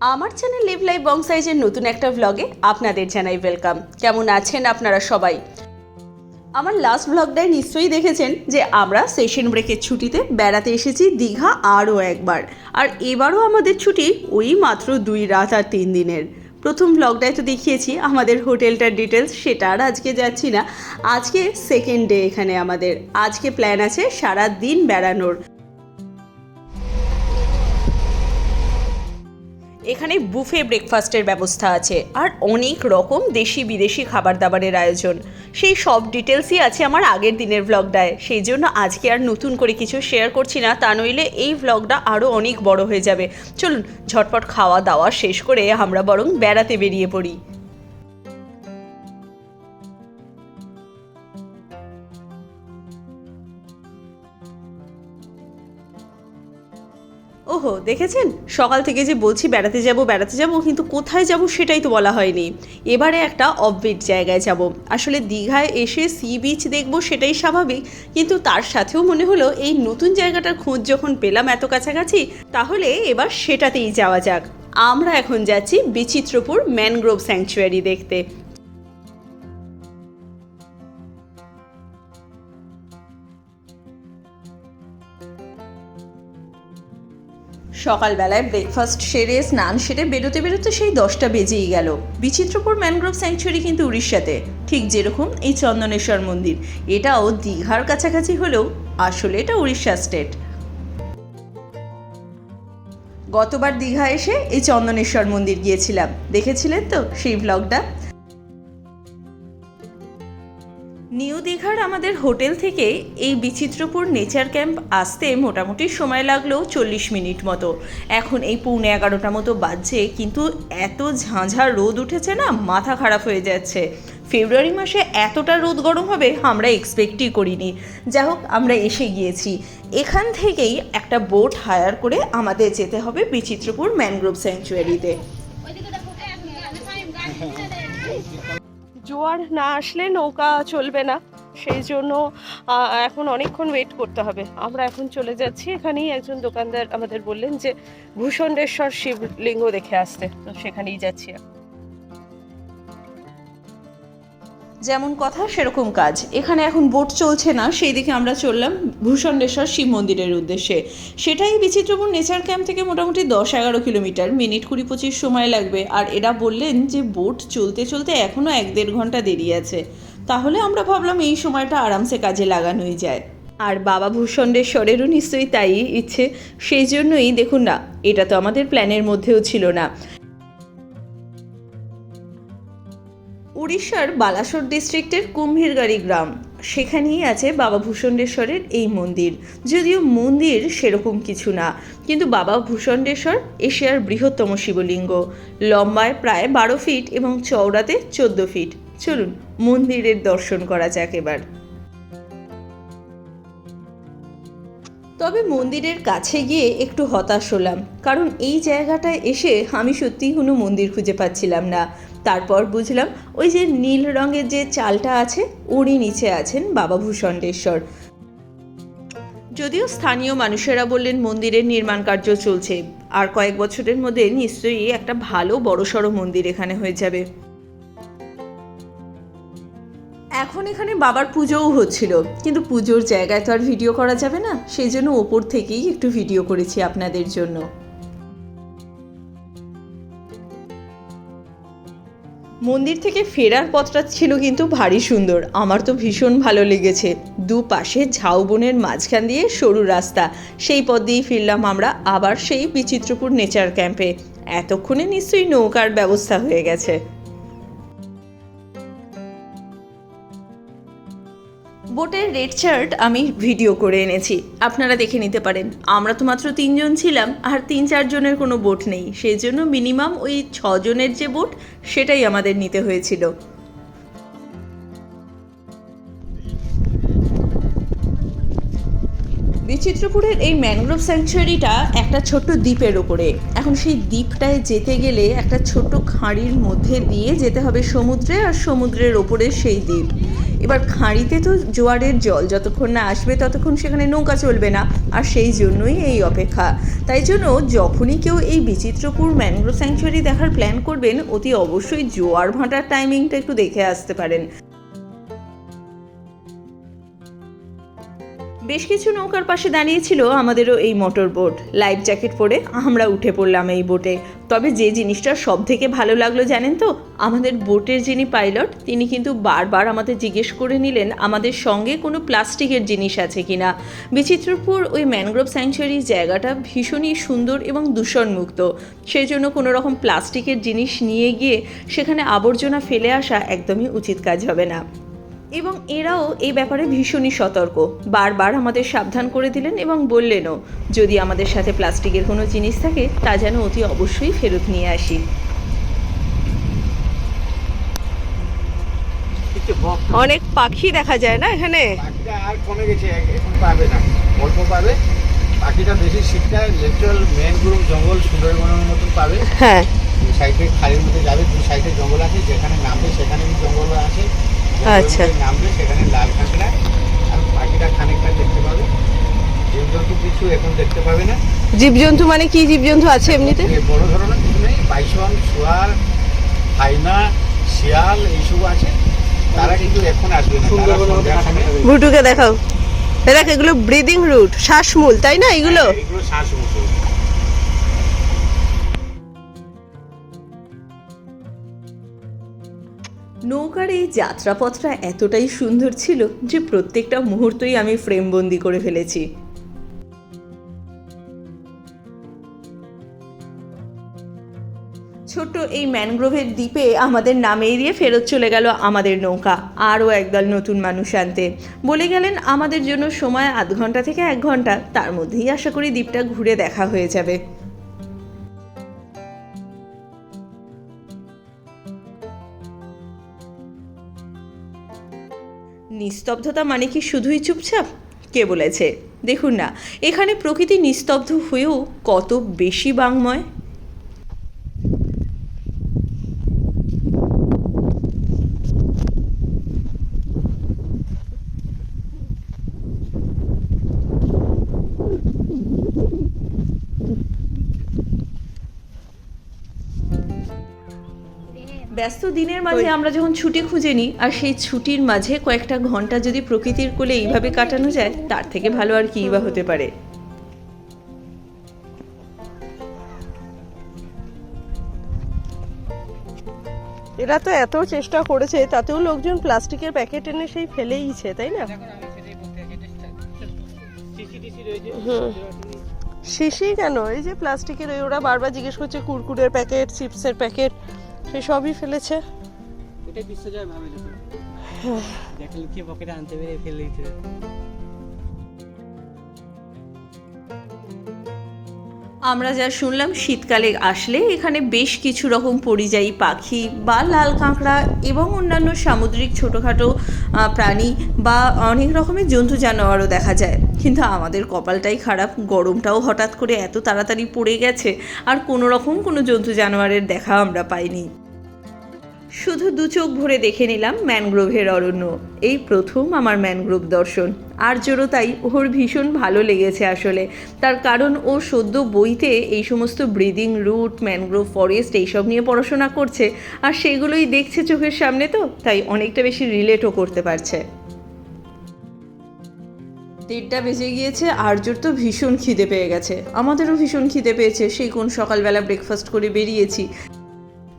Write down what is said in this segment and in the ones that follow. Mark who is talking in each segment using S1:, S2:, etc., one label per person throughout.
S1: আমার channel leave live বং সাইজের নতুন একটা ব্লগে আপনাদের জানাই ওয়েলকাম কেমন আছেন আপনারা সবাই? আমার লাস্ট ভ্লগটায় নিশ্চয়ই দেখেছেন যে আমরা সেশন ব্রেকের ছুটিতে বেড়াতে এসেছি দীঘা আরও একবার। আর এবারও আমাদের ছুটি ওই মাত্র দুই রাত আর তিন দিনের। প্রথম ভ্লগটায় তো দেখিয়েছি আমাদের হোটেলটার ডিটেলস সেটা আর আজকে যাচ্ছি না। আজকে সেকেন্ড ডে এখানে আমাদের। আজকে প্ল্যান আছে সারা দিন বেড়ানোর। এখানে বুফে ব্রেকফাস্টের ব্যবস্থা আছে আর অনেক রকম দেশি বিদেশি খাবার দাবারের আয়োজন। সেই সব ডিটেলসই আছে আমার আগের দিনের ভ্লগটায় সেই জন্য আজকে আর নতুন করে কিছু শেয়ার করছি না, তা নইলে এই ভ্লগটা আরও অনেক বড় হয়ে যাবে। চলুন, ঝটপট খাওয়া দাওয়া শেষ করে আমরা বরং বেড়াতে বেরিয়ে পড়ি। ওহো, দেখেছেন? সকাল থেকে যে বলছি বেড়াতে যাব বেড়াতে যাব, কিন্তু কোথায় যাব সেটাই তো বলা হয়নি। এবারে একটা অববিট জায়গায় যাব। আসলে দীঘায় এসে সি বিচ দেখব সেটাই স্বাভাবিক, কিন্তু তার সাথেও মনে হলো এই নতুন জায়গাটার খোঁজ যখন পেলাম এত কাছাকাছি, তাহলে এবার সেটাতেই যাওয়া যাক। আমরা এখন যাচ্ছি বিচিত্রপুর ম্যানগ্রোভ স্যাংচুয়ারি দেখতে। সকালবেলায় ব্রেকফাস্ট সেরে, স্নান সেরে বেরোতে বেরোতে সেই দশটা বেজেই গেল। বিচিত্রপুর ম্যানগ্রোভ স্যাংচুয়ারি কিন্তু উড়িষ্যাতে। ঠিক যেরকম এই চন্দনেশ্বর মন্দির। এটাও দীঘার কাছাকাছি হলেও আসলে এটা উড়িষ্যা স্টেট গতবার দীঘা এসে এই চন্দনেশ্বর মন্দির গিয়েছিলাম। দেখেছিলেন তো সেই ব্লগটা নিউ দীঘার আমাদের হোটেল থেকে এই বিচিত্রপুর নেচার ক্যাম্প আসতে মোটামুটি সময় লাগল চল্লিশ মিনিট মতো। এখন এই পৌনে এগারোটা মতো বাজছে, কিন্তু এত ঝাঁঝা রোদ উঠেছে না, মাথা খারাপ হয়ে যাচ্ছে। ফেব্রুয়ারি মাসে এতটা রোদ গরম হবে, আমরা এক্সপেক্টই করিনি। যা হোক, আমরা এসে গিয়েছি। এখান থেকেই একটা বোট হায়ার করে আমাদের যেতে হবে বিচিত্রপুর ম্যানগ্রোভ স্যাংচুয়ারিতে
S2: জোয়ার না আসলে নৌকা চলবে না। সেই জন্য এখন অনেকক্ষণ ওয়েট করতে হবে। আমরা এখন চলে যাচ্ছি। এখানেই একজন দোকানদার আমাদের বললেন যে ভূষণ্ডেশ্বর শিবলিঙ্গ দেখে আসতে। তো সেখানেই যাচ্ছি
S1: যেমন কথা, সেরকম কাজ। এখানে এখন বোট চলছে না, সেই দিকে আমরা চললাম ভূষণ্ডেশ্বর শিব মন্দিরের উদ্দেশ্যে। সেটাই বিচিত্রপুর নেচার ক্যাম্প থেকে মোটামুটি দশ এগারো কিলোমিটার, মিনিট কুড়ি পঁচিশ সময় লাগবে। আর এরা বললেন যে বোট চলতে চলতে এখনও এক দেড় ঘণ্টা দেরি আছে। তাহলে আমরা ভাবলাম এই সময়টা আরামসে কাজে লাগানোই যায়। আর বাবা ভূষণ্ডেশ্বরেরও নিশ্চয়ই তাই ইচ্ছে। সেই জন্যই দেখুন না, এটা তো আমাদের প্ল্যানের মধ্যেও ছিল না। উড়িষ্যার বালাসোর ডিস্ট্রিক্টের কুম্ভীরগাড়ি গ্রাম। সেখানেই আছে বাবা ভূষণ্ডেশ্বরের এই মন্দির। যদিও মন্দির সেরকম কিছু না, কিন্তু বাবা ভূষণ্ডেশ্বর এশিয়ার বৃহত্তম শিবলিঙ্গ। লম্বায় প্রায় বারো ফিট এবং চওড়াতে চোদ্দ ফিট। চলুন মন্দিরের দর্শন করা যাক এবার। তবে মন্দিরের কাছে গিয়ে একটু হতাশ হলাম, কারণ এই জায়গাটায় এসে আমি সত্যিই কোনো মন্দির খুঁজে পাচ্ছিলাম না। তারপর বুঝলাম, ওই যে নীল রঙের যে চালটা আছে ওরই নিচে আছেন বাবা ভূষণ্ডেশ্বর যদিও স্থানীয় মানুষেরা বললেন মন্দিরের নির্মাণ কার্য চলছে, আর কয়েক বছরের মধ্যে নিশ্চয়ই একটা ভালো বড়সড় মন্দির এখানে হয়ে যাবে। এখন এখানে বাবার পুজোও হচ্ছিল, কিন্তু পুজোর জায়গায় তো আর ভিডিও করা যাবে না, সেই জন্য ওপর থেকেই একটু ভিডিও করেছি আপনাদের জন্য। মন্দির থেকে ফেরার পথটা ছিল কিন্তু ভারী সুন্দর, আমার তো ভীষণ ভালো লেগেছে। দুপাশে ঝাউবনের মাঝখান দিয়ে সরু রাস্তা, সেই পথ দিয়েই ফিরলাম আমরা আবার সেই বিচিত্রপুর নেচার ক্যাম্পে। এতক্ষণে নিশ্চয়ই নৌকার ব্যবস্থা হয়ে গেছে। বোটের রেড চার্ট আমি ভিডিও করে এনেছি। আপনারা দেখে নিতে পারেন। আমরা তো মাত্র তিনজন ছিলাম, আর তিন চারজনের কোনো বোট নেই। সেই জন্য মিনিমাম ওই ছজনের যে বোট, সেটাই আমাদের নিতে হয়েছিল। বিচিত্রপুরের এই ম্যানগ্রোভ স্যাংচুয়ারিটা একটা ছোট্ট দ্বীপের ওপরে এখন সেই দ্বীপটায় যেতে গেলে একটা ছোট্ট খাঁড়ির মধ্যে দিয়ে যেতে হবে সমুদ্রে, আর সমুদ্রের ওপরে সেই দ্বীপ। এবার খাঁড়িতে তো জোয়ারের জল যতক্ষণ না আসবে, ততক্ষণ সেখানে নৌকা চলবে না, আর সেই জন্যই এই অপেক্ষা। তাই জন্য যখনই কেউ এই বিচিত্রপুর ম্যানগ্রোভ স্যাংচুয়ারি দেখার প্ল্যান করবেন, অতি অবশ্যই জোয়ার ভাঁটার টাইমিংটা একটু দেখে আসতে পারেন। বেশ কিছু নৌকার পাশে দাঁড়িয়েছিল আমাদেরও এই মোটর বোট। লাইফ জ্যাকেট পরে আমরা উঠে পড়লাম এই বোটে। তবে যে জিনিসটা সব থেকে ভালো লাগল জানেন তো, আমাদের বোটের যিনি পাইলট, তিনি কিন্তু বারবার আমাদের জিজ্ঞেস করে নিলেন আমাদের সঙ্গে কোনো প্লাস্টিকের জিনিস আছে কিনা। বিচিত্রপুর ওই ম্যানগ্রোভ স্যাংচুয়ারি জায়গাটা ভীষণই সুন্দর এবং দূষণমুক্ত। সেই জন্য কোনো রকম প্লাস্টিকের জিনিস নিয়ে গিয়ে সেখানে আবর্জনা ফেলে আসা একদমই উচিত কাজ হবে না। এবং এরাও এই ব্যাপারে ভীষণই সতর্ক। বারবার আমাদের সাবধান করে দিলেন এবং বললেনও যদি আমাদের সাথে প্লাস্টিকের কোনো জিনিস থাকে তা যেন অতি অবশ্যই ফেরত নিয়ে আসি।
S2: অনেক পাখি দেখা যায় না এখানে?
S3: আর কমে গেছে এখন পাবে না অল্প পাবে। পাখিটা বেশি শীতকালে ন্যাচারাল ম্যানগ্রোভ জঙ্গল সুন্দরবনের মতন পাবে।
S2: হ্যাঁ।
S3: সাইডে খালের মধ্যে যাবে দুই সাইডে জঙ্গল আছে যেখানে নামবে সেখানে জঙ্গল আছে।
S2: আচ্ছা।
S3: নামবে সেখানে লাল কাঁকড়া আর পাখিটা খানিকটা দেখতে পাবে। জীবজন্তু কিছু এখন দেখতে পাবে না।
S2: জীবজন্তু মানে কি জীবজন্তু আছে এমনিতে?
S3: বড় ধরনের কিছু নেই। বাইসন শুয়ার হাইনা শিয়াল এইসব আছে। তারা কিন্তু এখন আসবে
S2: ভুটুকে দেখাও। দেখ এগুলো ব্রিদিং রুট শ্বাসমূল তাই না এগুলো?
S3: এগুলো শ্বাস
S1: নৌকার এই যাত্রাপথটা এতটাই সুন্দর ছিল যে প্রত্যেকটা মুহূর্তই আমি ফ্রেমবন্দি করে ফেলেছি। ছোট্ট এই ম্যানগ্রোভের দ্বীপে আমাদের নামে এড়িয়ে ফেরত চলে গেল আমাদের নৌকা, আরও একদল নতুন মানুষ আনতে। বলে গেলেন, আমাদের জন্য সময় আধ ঘণ্টা থেকে এক ঘণ্টা, তার মধ্যেই আশা করি দ্বীপটা ঘুরে দেখা হয়ে যাবে। নিস্তব্ধতা মানে কি শুধুই চুপচাপ? কে বলেছে? দেখুন না, এখানে প্রকৃতি নিস্তব্ধ হয়েও কত বেশি বাংময়? ব্যস্ত দিনের মাঝে আমরা যখন ছুটি খুঁজে নিই আর সেই ছুটির মাঝে কয়েকটা ঘণ্টা যদি প্রকৃতির কোলে এইভাবে কাটানো যায় তার থেকে ভালো আর কী বা হতে পারে?
S2: এরা তো এত চেষ্টা করেছে তাতেও লোকজন প্লাস্টিকের প্যাকেট এনে সেই ফেলেইছে তাই না? হুম। শিশি কেন? এই যে প্লাস্টিকের ওই ওরা বারবার জিজ্ঞেস করছে কুরকুরের প্যাকেট চিপসের প্যাকেট সে সবই ফেলেছে।
S4: ওটাই বিশ্বজয় ভাবে লোকে দেখলে পকেটে আনতে পেরে ফেলে দিতে
S1: আমরা যা শুনলাম শীতকালে আসলে এখানে বেশ কিছু রকম পরিযায়ী পাখি বা লাল কাঁকড়া এবং অন্যান্য সামুদ্রিক ছোটোখাটো প্রাণী বা অনেক রকমের জন্তু জানোয়ারও দেখা যায়। কিন্তু আমাদের কপালটাই খারাপ, গরমটাও হঠাৎ করে এত তাড়াতাড়ি পড়ে গেছে আর কোনো রকম কোনো জন্তু জানোয়ারের দেখা আমরা পাইনি। শুধু দু চোখ ভরে দেখে নিলাম ম্যানগ্রোভের অরণ্য। এই প্রথম আমার ম্যানগ্রোভ দর্শন। আর জোরও তাই, ওর ভীষণ ভালো লেগেছে আসলে। তার কারণ ও সদ্য বইতে এই সমস্ত ব্রিদিং রুট, ম্যানগ্রোভ ফরেস্ট এইসব নিয়ে পড়াশোনা করছে। আর সেগুলোই দেখছে চোখের সামনে তো, তাই অনেকটা বেশি রিলেটও করতে পারছে। দেড়টা বেজে গিয়েছে, আর্যর তো ভীষণ খিদে পেয়ে গেছে। আমাদেরও ভীষণ খিদে পেয়েছে, সেই কোন সকালবেলা ব্রেকফাস্ট করে বেরিয়েছি।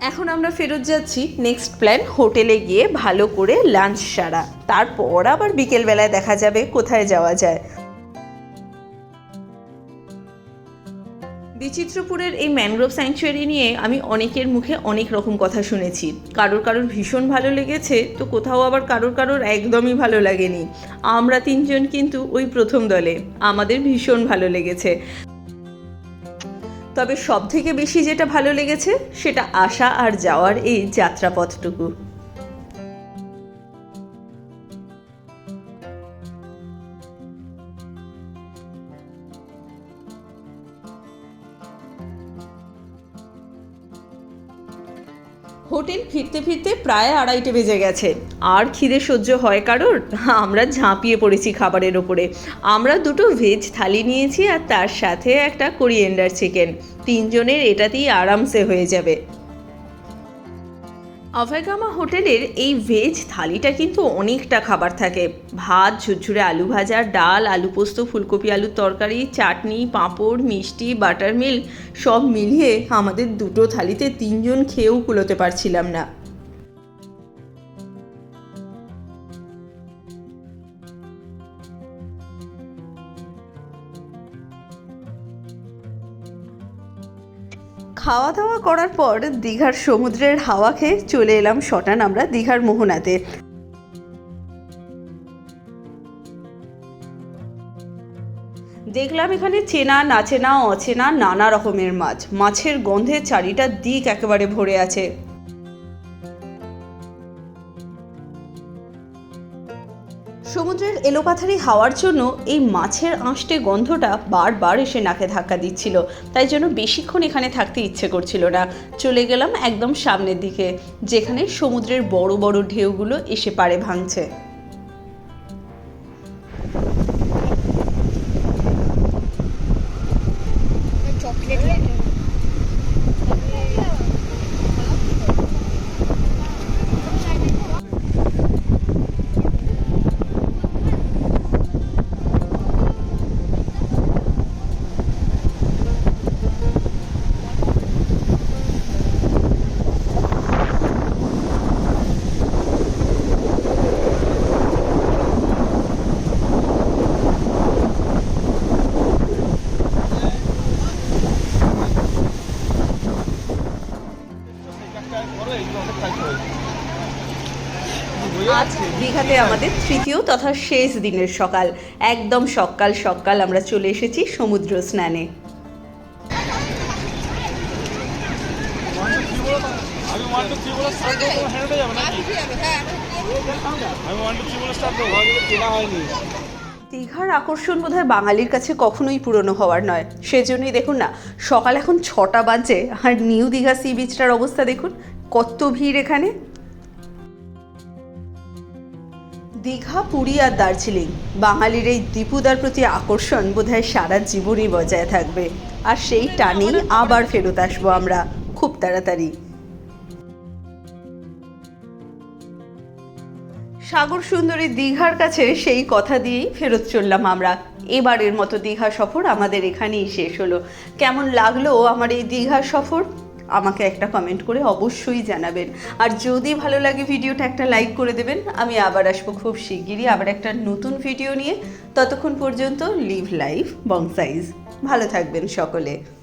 S1: এখন আমরা ফেরত যাচ্ছি নেক্সট প্ল্যান হোটেলে গিয়ে ভালো করে লাঞ্চ সারা। তারপর আবার বিকেলবেলায় দেখা যাবে কোথায় যাওয়া যায়। বিচিত্রপুরের এই ম্যানগ্রোভ স্যাংচুয়ারি নিয়ে আমি অনেকের মুখে অনেক রকম কথা শুনেছি। কারোর কারোর ভীষণ ভালো লেগেছে, তো কোথাও আবার কারোর কারোর একদমই ভালো লাগেনি। আমরা তিনজন কিন্তু ওই প্রথম দলে, আমাদের ভীষণ ভালো লেগেছে। তবে সব থেকে বেশি যেটা ভালো লেগেছে, সেটা আসা আর যাওয়ার এই যাত্রাপথটুকু। হোটেল ফিরতে ফিরতে প্রায় আড়াইটে বেজে গেছে। আর খিদে সহ্য হয় কারোর? আমরা ঝাঁপিয়ে পড়েছি খাবারের ওপরে। আমরা দুটো ভেজ থালি নিয়েছি আর তার সাথে একটা কোরিয়েন্ডার চিকেন তিনজনের এটাতেই আরামসে হয়ে যাবে। অভয়গামা হোটেলের এই ভেজ থালিটা কিন্তু অনেকটা খাবার থাকে। ভাত, ঝুরঝুরে আলু ভাজা, ডাল, আলু পোস্ত, ফুলকপি, আলুর তরকারি, চাটনি, পাঁপড়, মিষ্টি বাটার মিল্ক সব মিলিয়ে আমাদের দুটো থালিতে তিনজন খেয়েও কুলোতে পারছিলাম না। খাওয়া দাওয়া করার পর দীঘার সমুদ্রের হাওয়া খেয়ে চলে এলাম শটান, আমরা দীঘার মোহনাতে। দেখলাম এখানে চেনা নাচেনা অচেনা নানা রকমের মাছ। মাছের গন্ধে চারিটা দিক একেবারে ভরে আছে। সমুদ্রের এলোপাথারি হাওয়ার জন্য এই মাছের আঁশটে গন্ধটা বারবার এসে নাকে ধাক্কা দিচ্ছিল। তাই জন্য বেশিক্ষণ এখানে থাকতে ইচ্ছে করছিল না। চলে গেলাম একদম সামনের দিকে, যেখানে সমুদ্রের বড় বড় ঢেউগুলো এসে পাড়ে ভাঙছে। আজ দীঘাতে আমাদের তৃতীয় তথা শেষ দিনের সকাল। একদম সকাল সকাল আমরা চলে এসেছি সমুদ্র স্নানে। দীঘার আকর্ষণ বোধহয় বাঙালির কাছে কখনোই পুরনো হওয়ার নয়। সেজন্যই দেখুন না, সকাল এখন ছটা বাজে, আর নিউ দীঘা সি বিচটার অবস্থা দেখুন, কত ভিড় এখানে। দীঘা, পুরী আর দার্জিলিং বাঙালির এই দীপুদার প্রতি আকর্ষণ বোধহয় সারা জীবনই বজায় থাকবে। আর সেই টানেই আবার ফেরত আসব আমরা খুব তাড়াতাড়ি। সাগর সুন্দরী দীঘার কাছে সেই কথা দিয়েই ফেরত চললাম আমরা। এবারের মতো দীঘা সফর আমাদের এখানেই শেষ হলো। কেমন লাগল আমার এই দীঘা সফর? আমাকে একটা কমেন্ট করে অবশ্যই জানাবেন। আর যদি ভালো লাগে ভিডিওটা একটা লাইক করে দেবেন। আমি আবার আসব খুব শিগগিরই আবার একটা নতুন ভিডিও নিয়ে। ততক্ষণ পর্যন্ত লিভ লাইফ বংসাইজ ভালো থাকবেন সকলে।